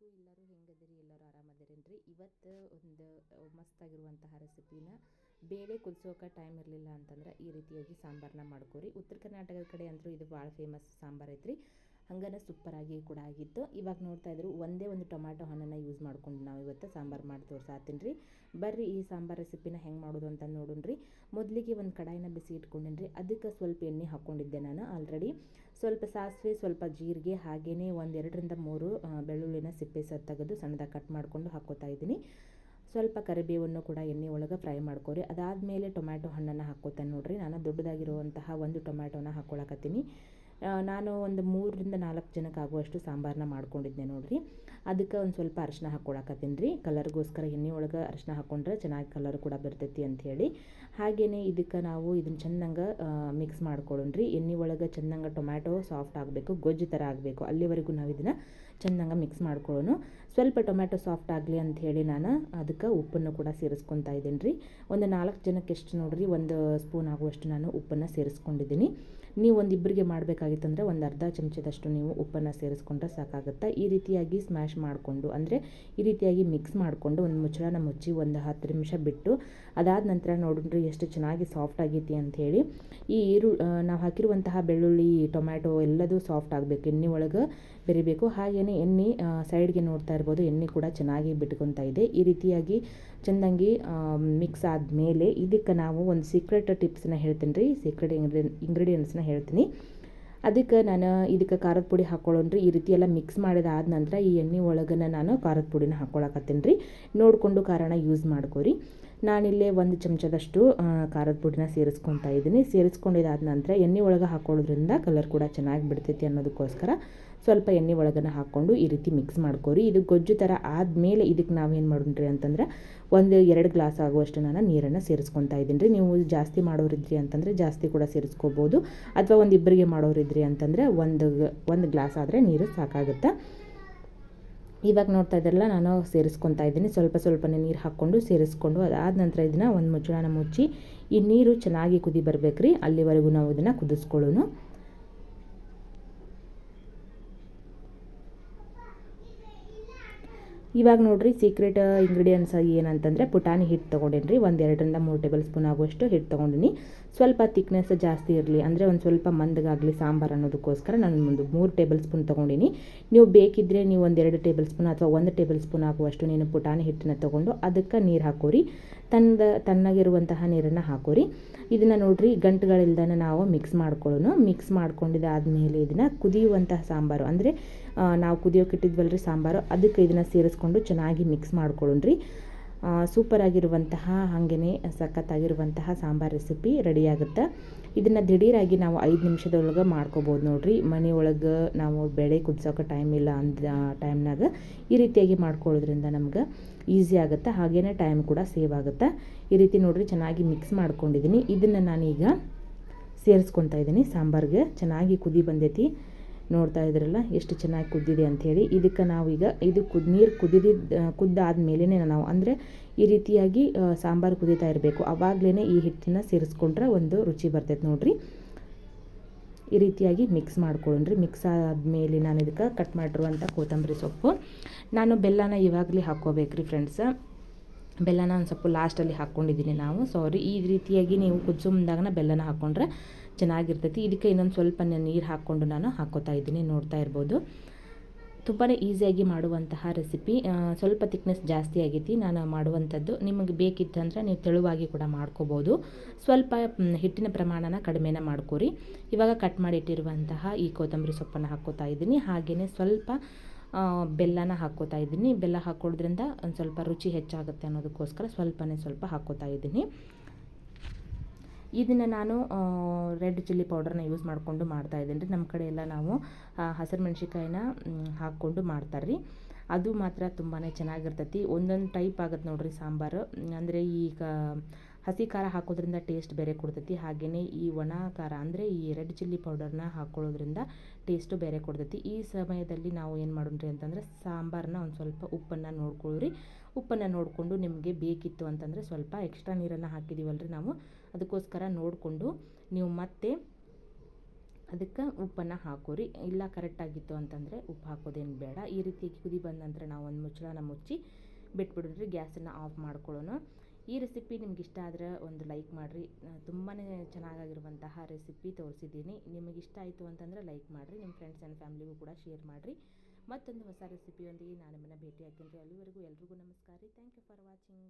ಎಲ್ರಿಗೂ ಎಲ್ಲರೂ ಹೆಂಗದಿರಿ ಎಲ್ಲರೂ ಆರಾಮದಿರೇನ್ರಿ? ಇವತ್ತು ಒಂದು ಮಸ್ತಾಗಿರುವಂತಹ ರೆಸಿಪಿನ ಬೇಳೆ ಕುದಿಸೋಕೆ ಟೈಮ್ ಇರಲಿಲ್ಲ ಅಂತಂದ್ರೆ ಈ ರೀತಿಯಾಗಿ ಸಾಂಬಾರನ್ನ ಮಾಡ್ಕೋರಿ. ಉತ್ತರ ಕರ್ನಾಟಕದ ಕಡೆ ಅಂತೂ ಇದು ಭಾಳ ಫೇಮಸ್ ಸಾಂಬಾರು ಐತ್ರಿ. ಹಂಗನ ಸೂಪರಾಗಿ ಕೂಡ ಆಗಿತ್ತು. ಇವಾಗ ನೋಡ್ತಾ ಇದ್ರು ಒಂದೇ ಒಂದು ಟೊಮ್ಯಾಟೊ ಹಣ್ಣನ್ನು ಯೂಸ್ ಮಾಡ್ಕೊಂಡು ನಾವು ಇವತ್ತು ಸಾಂಬಾರು ಮಾಡಿ ತೋರ್ಸಾತೀನಿ ರೀ. ಬರ್ರಿ ಈ ಸಾಂಬಾರು ರೆಸಿಪಿನ ಹೆಂಗೆ ಮಾಡೋದು ಅಂತ ನೋಡೋಣ್ರಿ ಮೊದಲಿಗೆ ಒಂದು ಕಡಾಯಿನ ಬಿಸಿ ಇಟ್ಕೊಂಡೇನಿ ಅದಕ್ಕೆ ಸ್ವಲ್ಪ ಎಣ್ಣೆ ಹಾಕ್ಕೊಂಡಿದ್ದೆ ನಾನು ಆಲ್ರೆಡಿ ಸ್ವಲ್ಪ ಸಾಸಿವೆ, ಸ್ವಲ್ಪ ಜೀರಿಗೆ ಹಾಗೆಯೇ ಒಂದೆರಡರಿಂದ ಮೂರು ಬೆಳ್ಳುಳ್ಳಿನ ಸಿಪ್ಪೆ ಸಹ ತೆಗೆದು ಸಣ್ಣದಾಗಿ ಕಟ್ ಮಾಡಿಕೊಂಡು ಹಾಕ್ಕೋತಾ ಇದ್ದೀನಿ. ಸ್ವಲ್ಪ ಕರಿಬೇವನ್ನು ಕೂಡ ಎಣ್ಣೆ ಒಳಗೆ ಫ್ರೈ ಮಾಡ್ಕೊರಿ. ಅದಾದಮೇಲೆ ಟೊಮ್ಯಾಟೊ ಹಣ್ಣನ್ನು ಹಾಕ್ಕೋತೇನೆ ನೋಡಿರಿ. ನಾನು ದೊಡ್ಡದಾಗಿರುವಂತಹ ಒಂದು ಟೊಮ್ಯಾಟೊನ ಹಾಕ್ಕೊಳಕತ್ತೀನಿ ನಾನು ಒಂದು ಮೂರರಿಂದ ನಾಲ್ಕು ಜನಕ್ಕೆ ಆಗುವಷ್ಟು ಸಾಂಬಾರನ್ನ ಮಾಡ್ಕೊಂಡಿದ್ದೆ ನೋಡಿರಿ. ಅದಕ್ಕೆ ಒಂದು ಸ್ವಲ್ಪ ಅರಿಶಿನ ಹಾಕ್ಕೊಳಕತ್ತೀನಿ ರೀ. ಕಲರ್ಗೋಸ್ಕರ ಎಣ್ಣೆ ಒಳಗೆ ಅರಿಶಿನ ಹಾಕ್ಕೊಂಡ್ರೆ ಚೆನ್ನಾಗಿ ಕಲರ್ ಕೂಡ ಬರ್ತೈತಿ ಅಂಥೇಳಿ ಹಾಗೆಯೇ ಇದಕ್ಕೆ ನಾವು ಇದನ್ನು ಚೆಂದಂಗೆ ಮಿಕ್ಸ್ ಮಾಡ್ಕೊಳ್ಳೋಣ್ರಿ ಎಣ್ಣೆ ಒಳಗೆ ಚೆಂದಂಗೆ ಟೊಮ್ಯಾಟೊ ಸಾಫ್ಟ್ ಆಗಬೇಕು, ಗೊಜ್ಜು ಥರ ಆಗಬೇಕು. ಅಲ್ಲಿವರೆಗೂ ನಾವು ಇದನ್ನು ಚೆಂದಂಗೆ ಮಿಕ್ಸ್ ಮಾಡ್ಕೊಳ್ಳೋಣ ಸ್ವಲ್ಪ ಟೊಮ್ಯಾಟೊ ಸಾಫ್ಟ್ ಆಗಲಿ ಹೇಳಿ ನಾನು ಅದಕ್ಕೆ ಉಪ್ಪನ್ನು ಕೂಡ ಸೇರಿಸ್ಕೊತಾ ಇದ್ದೀನಿ ರೀ. ಒಂದು ನಾಲ್ಕು ಜನಕ್ಕೆ ಎಷ್ಟು ನೋಡ್ರಿ, ಒಂದು ಸ್ಪೂನ್ ಆಗುವಷ್ಟು ನಾನು ಉಪ್ಪನ್ನು ಸೇರಿಸ್ಕೊಂಡಿದ್ದೀನಿ. ನೀವು ಒಂದು ಇಬ್ಬರಿಗೆ ಮಾಡಬೇಕಾಗಿತ್ತಂದ್ರೆ ಒಂದು ಅರ್ಧ ಚಮಚದಷ್ಟು ನೀವು ಉಪ್ಪನ್ನು ಸೇರಿಸ್ಕೊಂಡ್ರೆ ಸಾಕಾಗುತ್ತೆ. ಈ ರೀತಿಯಾಗಿ ಸ್ಮ್ಯಾಶ್ ಮಾಡಿಕೊಂಡು, ಅಂದರೆ ಈ ರೀತಿಯಾಗಿ ಮಿಕ್ಸ್ ಮಾಡಿಕೊಂಡು ಒಂದು ಮುಚ್ಚಳನ ಮುಚ್ಚಿ ಒಂದು ಹತ್ತು ನಿಮಿಷ ಬಿಟ್ಟು ಅದಾದ ನಂತರ ನೋಡಿರಿ ಎಷ್ಟು ಚೆನ್ನಾಗಿ ಸಾಫ್ಟ್ ಆಗೈತಿ ಅಂಥೇಳಿ. ಈ ಈರು ನಾವು ಹಾಕಿರುವಂತಹ ಬೆಳ್ಳುಳ್ಳಿ, ಟೊಮ್ಯಾಟೊ ಎಲ್ಲದೂ ಸಾಫ್ಟ್ ಆಗಬೇಕು. ಎಣ್ಣೆ ಒಳಗೆ ಬೆರಿಬೇಕು. ಹಾಗೆಯೇ ಎಣ್ಣೆ ಸೈಡ್ಗೆ ನೋಡ್ತಾ ಇರ್ಬೋದು. ಎಣ್ಣೆ ಕೂಡ ಚೆನ್ನಾಗಿ ಬಿಟ್ಕೊತಾ ಇದೆ. ಈ ರೀತಿಯಾಗಿ ಚೆಂದಂಗಿ ಮಿಕ್ಸ್ ಆದಮೇಲೆ ಇದಕ್ಕೆ ನಾವು ಒಂದು ಸೀಕ್ರೆಟ್ ಟಿಪ್ಸ್ನ ಹೇಳ್ತೀನಿ ರೀ. ಸೀಕ್ರೆಟ್ ಇಂಗ್ರೀಡಿಯನ್ ಇಂಗ್ರೀಡಿಯೆಂಟ್ಸ್ನ ಹೇಳ್ತೀನಿ. ಅದಕ್ಕೆ ನಾನು ಇದಕ್ಕೆ ಖಾರದ ಪುಡಿ ಹಾಕ್ಕೊಳ್ಳೋಣ್ರಿ ಈ ರೀತಿ ಎಲ್ಲ ಮಿಕ್ಸ್ ಮಾಡಿದಾದ ನಂತರ ಈ ಎಣ್ಣೆ ಒಳಗನ ನಾನು ಖಾರದ ಪುಡಿನ ಹಾಕ್ಕೊಳಕತ್ತೀನಿ ರೀ. ನೋಡಿಕೊಂಡು ಕಾರಣ ಯೂಸ್ ಮಾಡ್ಕೋರಿ. ನಾನಿಲ್ಲೇ ಒಂದು ಚಮಚದಷ್ಟು ಖಾರದ ಪುಡಿನ ಸೇರಿಸ್ಕೊತಾ ಇದ್ದೀನಿ. ಸೇರಿಸ್ಕೊಂಡಿದ್ದಾದ ನಂತರ ಎಣ್ಣೆ ಒಳಗೆ ಹಾಕೊಳ್ಳೋದ್ರಿಂದ ಕಲರ್ ಕೂಡ ಚೆನ್ನಾಗಿ ಬಿಡ್ತೈತಿ ಅನ್ನೋದಕ್ಕೋಸ್ಕರ ಸ್ವಲ್ಪ ಎಣ್ಣೆ ಒಳಗನ ಹಾಕ್ಕೊಂಡು ಈ ರೀತಿ ಮಿಕ್ಸ್ ಮಾಡ್ಕೋರಿ. ಇದು ಗೊಜ್ಜು ಥರ ಆದಮೇಲೆ ಇದಕ್ಕೆ ನಾವೇನು ಮಾಡೋಣ್ರಿ ಅಂತಂದ್ರೆ ಒಂದು ಎರಡು ಗ್ಲಾಸ್ ಆಗುವಷ್ಟು ನಾನು ನೀರನ್ನು ಸೇರಿಸ್ಕೊತಾ ಇದ್ದೀನಿ ರೀ. ನೀವು ಜಾಸ್ತಿ ಮಾಡೋರಿದ್ರಿ ಅಂತಂದರೆ ಜಾಸ್ತಿ ಕೂಡ ಸೇರಿಸ್ಕೋಬೋದು. ಅಥವಾ ಒಂದು ಇಬ್ಬರಿಗೆ ಮಾಡೋರಿದ್ರಿ ಅಂತಂದರೆ ಒಂದು ಒಂದು ಗ್ಲಾಸ್ ಆದರೆ ನೀರು ಸಾಕಾಗುತ್ತೆ? ಇವಾಗ ನೋಡ್ತಾ ಇದ್ದಾರಲ್ಲ ನಾನು ಸೇರಿಸ್ಕೊತಾ ಇದ್ದೀನಿ. ಸ್ವಲ್ಪ ಸ್ವಲ್ಪನೇ ನೀರು ಹಾಕ್ಕೊಂಡು ಸೇರಿಸ್ಕೊಂಡು ಅದಾದ ನಂತರ ಇದನ್ನು ಒಂದು ಮುಚ್ಚಳನ ಮುಚ್ಚಿ, ಈ ನೀರು ಚೆನ್ನಾಗಿ ಕುದಿ ಬರಬೇಕ್ರಿ. ಅಲ್ಲಿವರೆಗೂ ನಾವು ಇದನ್ನು ಕುದಿಸ್ಕೊಳ್ಳೋಣ ಇವಾಗ ನೋಡಿರಿ ಸೀಕ್ರೆಟ್ ಇಂಗ್ರೀಡಿಯೆಂಟ್ಸ್ ಏನಂತಂದರೆ ಪುಟಾಣಿ ಹಿಟ್ಟು ತೊಗೊಂಡೇನಿ ರೀ ಒಂದು ಎರಡರಿಂದ ಮೂರು ಟೇಬಲ್ ಸ್ಪೂನ್ ಆಗುವಷ್ಟು ಹಿಟ್ಟು ತೊಗೊಂಡಿನಿ. ಸ್ವಲ್ಪ ತಿಕ್ನೆಸ್ ಜಾಸ್ತಿ ಇರಲಿ ಅಂದರೆ ಒಂದು ಸ್ವಲ್ಪ ಮಂದಗಾಗಲಿ ಸಾಂಬಾರು ಅನ್ನೋದಕ್ಕೋಸ್ಕರ ನಾನು ಒಂದು ಮೂರು ಟೇಬಲ್ ಸ್ಪೂನ್ ತೊಗೊಂಡಿನಿ. ನೀವು ಬೇಕಿದ್ದರೆ ನೀವು ಒಂದು ಎರಡು ಟೇಬಲ್ ಸ್ಪೂನ್ ಅಥವಾ ಒಂದು ಟೇಬಲ್ ಸ್ಪೂನ್ ಆಗುವಷ್ಟು ನೀನು ಪುಟಾಣಿ ಹಿಟ್ಟನ್ನ ತೊಗೊಂಡು ಅದಕ್ಕೆ ನೀರು ಹಾಕೋರಿ. ತಂದ ತಣ್ಣಗಿರುವಂತಹ ನೀರನ್ನು ಹಾಕೋರಿ. ಇದನ್ನು ನೋಡಿರಿ, ಗಂಟುಗಳಿಲ್ದನ ನಾವು ಮಿಕ್ಸ್ ಮಾಡ್ಕೊಳ್ಳೋಣ ಮಿಕ್ಸ್ ಮಾಡ್ಕೊಂಡಿದ್ದಾದಮೇಲೆ ಇದನ್ನು ಕುದಿಯುವಂತಹ ಸಾಂಬಾರು. ಅಂದರೆ ನಾವು ಕುದಿಯೋಕೆ ಇಟ್ಟಿದ್ವಲ್ಲ ರೀ ಸಾಂಬಾರು. ಅದಕ್ಕೆ ಇದನ್ನು ಸೇರಿಸ್ಕೊಂಡು ಚೆನ್ನಾಗಿ ಮಿಕ್ಸ್ ಮಾಡ್ಕೊಳ್ಳೋಣ್ರಿ. ಸೂಪರಾಗಿರುವಂತಹ ಹಾಗೆಯೇ ಸಖತ್ತಾಗಿರುವಂತಹ ಸಾಂಬಾರು ರೆಸಿಪಿ ರೆಡಿಯಾಗುತ್ತೆ ಇದನ್ನು ದಿಢೀರಾಗಿ ನಾವು ಐದು ನಿಮಿಷದೊಳಗೆ ಮಾಡ್ಕೋಬೋದು ನೋಡಿರಿ. ಮನೆ ಒಳಗೆ ನಾವು ಬೆಳೆ ಕುದಿಸೋಕೆ ಟೈಮ್ ಇಲ್ಲ ಅಂದ ಟೈಮ್ನಾಗ ಈ ರೀತಿಯಾಗಿ ಮಾಡ್ಕೊಳ್ಳೋದ್ರಿಂದ ನಮ್ಗೆ ಈಸಿ ಆಗುತ್ತೆ ಹಾಗೆಯೇ ಟೈಮ್ ಕೂಡ ಸೇವ್ ಆಗುತ್ತೆ. ಈ ರೀತಿ ನೋಡಿರಿ ಚೆನ್ನಾಗಿ ಮಿಕ್ಸ್ ಮಾಡ್ಕೊಂಡಿದ್ದೀನಿ ಇದನ್ನು ನಾನೀಗ ಸೇರಿಸ್ಕೊತಾ ಇದ್ದೀನಿ ಸಾಂಬಾರ್ಗೆ ಚೆನ್ನಾಗಿ ಕುದಿ ಬಂದೈತಿ. ನೋಡ್ತಾ ಇದ್ರಲ್ಲ, ಎಷ್ಟು ಚೆನ್ನಾಗಿ ಕುದ್ದಿದೆ ಅಂಥೇಳಿ ಇದಕ್ಕೆ ನಾವೀಗ ಇದು ಕುದ್, ನೀರು ಕುದಿದ ಕುದ್ದಾದ ಮೇಲೇ ನಾವು ಅಂದರೆ ಈ ರೀತಿಯಾಗಿ ಸಾಂಬಾರು ಕುದೀತಾ ಇರಬೇಕು. ಆವಾಗಲೇ ಈ ಹಿಟ್ಟನ್ನ ಸೇರಿಸ್ಕೊಂಡ್ರೆ ಒಂದು ರುಚಿ ಬರ್ತೈತೆ ನೋಡಿರಿ. ಈ ರೀತಿಯಾಗಿ ಮಿಕ್ಸ್ ಮಾಡ್ಕೊಳ್ಳೋಣ್ರಿ. ಮಿಕ್ಸ್ ಆದಮೇಲೆ ನಾನು ಇದಕ್ಕೆ ಕಟ್ ಮಾಡಿರುವಂಥ ಕೊತ್ತಂಬರಿ ಸೊಪ್ಪು. ನಾನು ಬೆಲ್ಲನ ಇವಾಗಲೇ ಹಾಕ್ಕೋಬೇಕ್ರಿ ಫ್ರೆಂಡ್ಸ್ ಬೆಲ್ಲನ ಒಂದು ಸ್ವಲ್ಪ ಲಾಸ್ಟಲ್ಲಿ ಹಾಕ್ಕೊಂಡಿದ್ದೀನಿ ನಾವು. ಸಾರಿ ಈ ರೀತಿಯಾಗಿ ನೀವು ಕುದಿಸೋ ಮುಂದಾಗನ ಬೆಲ್ಲನ ಹಾಕ್ಕೊಂಡ್ರೆ ಚೆನ್ನಾಗಿರ್ತೈತಿ. ಇದಕ್ಕೆ ಇನ್ನೊಂದು ಸ್ವಲ್ಪ ನೀರು ಹಾಕ್ಕೊಂಡು ನಾನು ಹಾಕ್ಕೋತಾ ಇದ್ದೀನಿ, ನೋಡ್ತಾ ಇರ್ಬೋದು. ತುಂಬಾ ಈಸಿಯಾಗಿ ಮಾಡುವಂತಹ ರೆಸಿಪಿ ಸ್ವಲ್ಪ ತಿಕ್ನೆಸ್ ಜಾಸ್ತಿ ಆಗೈತಿ, ನಾನು ಮಾಡುವಂಥದ್ದು. ನಿಮಗೆ ಬೇಕಿತ್ತಂದ್ರೆ ನೀವು ತೆಳುವಾಗಿ ಕೂಡ ಮಾಡ್ಕೋಬೋದು. ಸ್ವಲ್ಪ ಹಿಟ್ಟಿನ ಪ್ರಮಾಣನ ಕಡಿಮೆನ ಮಾಡ್ಕೋರಿ. ಇವಾಗ ಕಟ್ ಮಾಡಿಟ್ಟಿರುವಂತಹ ಈ ಕೊತ್ತಂಬರಿ ಸೊಪ್ಪನ್ನು ಹಾಕ್ಕೋತಾ ಇದ್ದೀನಿ. ಹಾಗೆಯೇ ಸ್ವಲ್ಪ ಬೆಲ್ಲನ ಹಾಕ್ಕೋತಾ ಇದ್ದೀನಿ. ಬೆಲ್ಲ ಹಾಕ್ಕೊಳ್ಳೋದ್ರಿಂದ ಒಂದು ಸ್ವಲ್ಪ ರುಚಿ ಹೆಚ್ಚಾಗುತ್ತೆ ಅನ್ನೋದಕ್ಕೋಸ್ಕರ ಸ್ವಲ್ಪನೇ ಸ್ವಲ್ಪ ಹಾಕ್ಕೋತಾ ಇದ್ದೀನಿ. ಇದನ್ನು ನಾನು ರೆಡ್ ಚಿಲ್ಲಿ ಪೌಡರ್ನ ಯೂಸ್ ಮಾಡಿಕೊಂಡು ಮಾಡ್ತಾಯಿದ್ದೀನಿ ರೀ ನಮ್ಮ ಕಡೆ ಎಲ್ಲ ನಾವು ಹಸಿರು ಮೆಣ್ಸಿನ್ಕಾಯಿನ ಹಾಕ್ಕೊಂಡು ಮಾಡ್ತಾರೆ ರೀ ಅದು ಮಾತ್ರ ತುಂಬಾ ಚೆನ್ನಾಗಿರ್ತೈತಿ. ಒಂದೊಂದು ಟೈಪ್ ಆಗುತ್ತೆ ನೋಡಿರಿ ಸಾಂಬಾರು. ಅಂದರೆ ಈಗ ಹಸಿ ಖಾರ ಹಾಕೋದ್ರಿಂದ ಟೇಸ್ಟ್ ಬೇರೆ ಕೊಡ್ತೈತಿ. ಹಾಗೆಯೇ ಈ ಒಣ ಖಾರ ಅಂದರೆ ಈ ರೆಡ್ ಚಿಲ್ಲಿ ಪೌಡರ್ನ ಹಾಕೊಳ್ಳೋದ್ರಿಂದ ಟೇಸ್ಟು ಬೇರೆ ಕೊಡ್ತೈತಿ. ಈ ಸಮಯದಲ್ಲಿ ನಾವು ಏನು ಮಾಡೋಣ್ರಿ ಅಂತಂದರೆ ಸಾಂಬಾರನ್ನ ಒಂದು ಸ್ವಲ್ಪ ಉಪ್ಪನ್ನು ನೋಡ್ಕೊಳ್ಳ್ರಿ ಉಪ್ಪನ್ನು ನೋಡಿಕೊಂಡು ನಿಮಗೆ ಬೇಕಿತ್ತು ಅಂತಂದರೆ ಸ್ವಲ್ಪ ಎಕ್ಸ್ಟ್ರಾ ನೀರನ್ನು ಹಾಕಿದ್ದೀವಲ್ರಿ ನಾವು. ಅದಕ್ಕೋಸ್ಕರ ನೋಡಿಕೊಂಡು ನೀವು ಮತ್ತೆ ಅದಕ್ಕೆ ಉಪ್ಪನ್ನು ಹಾಕೋರಿ. ಇಲ್ಲ ಕರೆಕ್ಟಾಗಿತ್ತು ಅಂತಂದರೆ ಉಪ್ಪು ಹಾಕೋದೇನು ಬೇಡ. ಈ ರೀತಿ ಕುದಿ ಬಂದ ನಂತರ ನಾವು ಒಂದು ಮುಚ್ಚಳನ ಮುಚ್ಚಿ ಬಿಟ್ಬಿಡೋದ್ರಿ ಗ್ಯಾಸನ್ನು ಆಫ್ ಮಾಡ್ಕೊಳ್ಳೋಣ. ಈ ರೆಸಿಪಿ ನಿಮ್ಗೆ ಇಷ್ಟ ಆದರೆ ಒಂದು ಲೈಕ್ ಮಾಡಿರಿ. ತುಂಬಾ ಚೆನ್ನಾಗಿರುವಂತಹ ರೆಸಿಪಿ ತೋರಿಸಿದ್ದೀನಿ. ನಿಮಗೆ ಇಷ್ಟ ಆಯಿತು ಅಂತಂದರೆ ಲೈಕ್ ಮಾಡಿರಿ. ನಿಮ್ಮ ಫ್ರೆಂಡ್ಸ್ ಆ್ಯಂಡ್ ಫ್ಯಾಮಿಲಿಗೂ ಕೂಡ ಶೇರ್ ಮಾಡಿರಿ. ಮತ್ತೊಂದು ಹೊಸ ರೆಸಿಪಿಯೊಂದಿಗೆ ನಾನು ನಿಮ್ಮನ್ನು ಭೇಟಿ ಹಾಕ್ತೀನಿ ಅಲ್ಲಿವರೆಗೂ ಎಲ್ರಿಗೂ ನಮಸ್ಕಾರ ರೀ. Thank you for watching